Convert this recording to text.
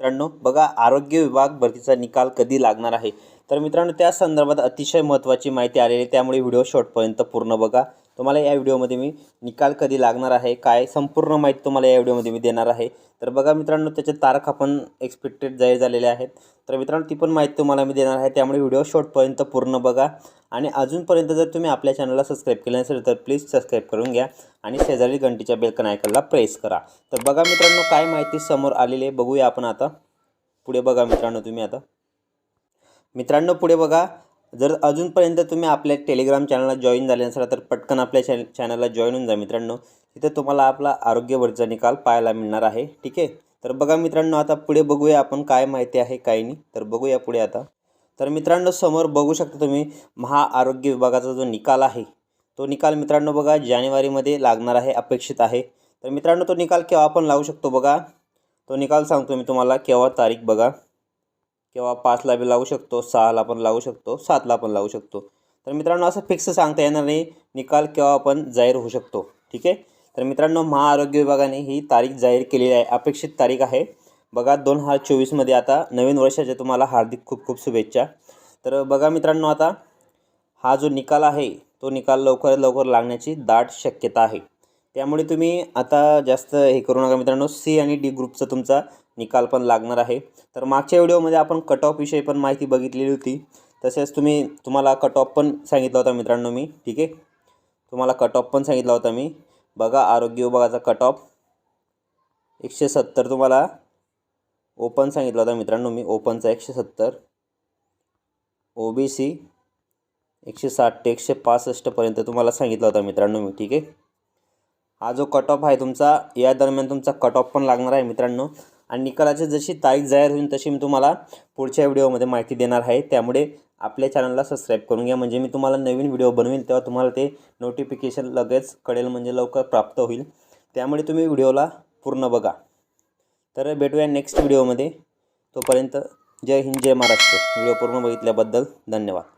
मित्रांनो बघा आरोग्य विभाग भरतीचा निकाल कधी लागणार आहे? तर मित्रांनो त्या संदर्भात अतिशय महत्त्वाची माहिती आलेली आहे. त्यामुळे व्हिडिओ शॉर्टपर्यंत पूर्ण बघा. तुम्हाला या व्हिडिओमध्ये मी निकाल कधी लागणार आहे काय संपूर्ण माहिती तुम्हाला या व्हिडिओमध्ये मी देणार आहे. तर बघा मित्रांनो त्याचे तारखा पण एक्सपेक्टेड जाहीर झालेले आहेत. तर मित्रांनो ती पण माहिती तुम्हाला मी देणार आहे. त्यामुळे व्हिडिओ शॉर्टपर्यंत पूर्ण बघा. आणि अजूनपर्यंत जर तुम्ही आपल्या चॅनलला सबस्क्राईब केलं नसेल तर प्लीज सबस्क्राईब करून घ्या. आणि शेजारी घंटीच्या बेलकन आयकनला प्रेस करा. तर बघा मित्रांनो काय माहिती समोर आलेली आहे बघूया आपण आता. पुढे बघा मित्रांनो तुम्ही आता. मित्रांनो पुढे बघा. जर अजूनपर्यंत तुम्ही आपल्या टेलिग्राम चॅनलला जॉईन झाले नसाल तर पटकन आपल्या चॅन चॅनलला जॉईन होऊन जा मित्रांनो. तिथे तुम्हाला आपला आरोग्यवरचा निकाल पाहायला मिळणार आहे ठीक आहे? तर बघा मित्रांनो आता पुढे बघूया आपण काय माहिती आहे काय नाही. तर बघूया पुढे आता. तर मित्रांनो समोर बघू शकता तुम्ही महाआरोग्य विभागाचा जो निकाल आहे तो निकाल मित्रांनो बघा जानेवारीमध्ये लागणार आहे अपेक्षित आहे. तर मित्रांनो तो निकाल केव्हा आपण लावू शकतो बघा? तो निकाल सांगतो मी तुम्हाला केव्हा तारीख बघा? किंवा पाचला बी लावू शकतो सहाला पण लावू शकतो सातला पण लावू शकतो. तर मित्रांनो असं फिक्स सांगता येणार नाही निकाल केव्हा आपण जाहीर होऊ शकतो ठीक आहे? तर मित्रांनो महाआरोग्य विभागाने ही तारीख जाहीर केलेली आहे अपेक्षित तारीख आहे. बघा दोन हजार चोवीसमध्ये आता नवीन वर्षाच्या तुम्हाला हार्दिक खूप खूप शुभेच्छा. तर बघा मित्रांनो आता हा जो निकाल आहे तो निकाल लवकरात लवकर लागण्याची दाट शक्यता आहे. त्यामुळे तुम्ही आता जास्त हे करू नका मित्रांनो. सी आणि डी ग्रुपचा तुमचा निकाल पण लागणार आहे. तर मागच्या व्हिडिओमध्ये आपण कट ऑफविषयी पण माहिती बघितलेली होती. तसेच तुम्ही तुम्हाला कट ऑफ पण सांगितला होता मित्रांनो मी. ठीक आहे? तुम्हाला कट ऑफ पण सांगितला होता मी. बघा आरोग्य विभागाचा कट ऑफ एकशे सत्तर तुम्हाला ओपन सांगितला होता मित्रांनो मी. ओपनचा एकशे सत्तर. ओ बी सी एकशे साठ ते एकशे पासष्टपर्यंत तुम्हाला सांगितला होता मित्रांनो मी. ठीक आहे? हा जो कट ऑफ आहे तुमचा या दरम्यान तुमचा कट ऑफ पण लागणार आहे मित्रांनो. आणि निकालाची जशी तारीख जाहीर होईल तशी मी तुम्हाला पुढच्या व्हिडिओमध्ये माहिती देणार आहे. त्यामुळे आपल्या चॅनलला सबस्क्राईब करून घ्या. म्हणजे मी तुम्हाला नवीन व्हिडिओ बनवेल तेव्हा तुम्हाला ते नोटिफिकेशन लगेच कळेल म्हणजे लवकर प्राप्त होईल. त्यामुळे तुम्ही व्हिडिओला पूर्ण बघा. तर भेटूया नेक्स्ट व्हिडिओमध्ये. तोपर्यंत जय हिंद जय महाराष्ट्र. व्हिडिओ पूर्ण बघितल्याबद्दल धन्यवाद.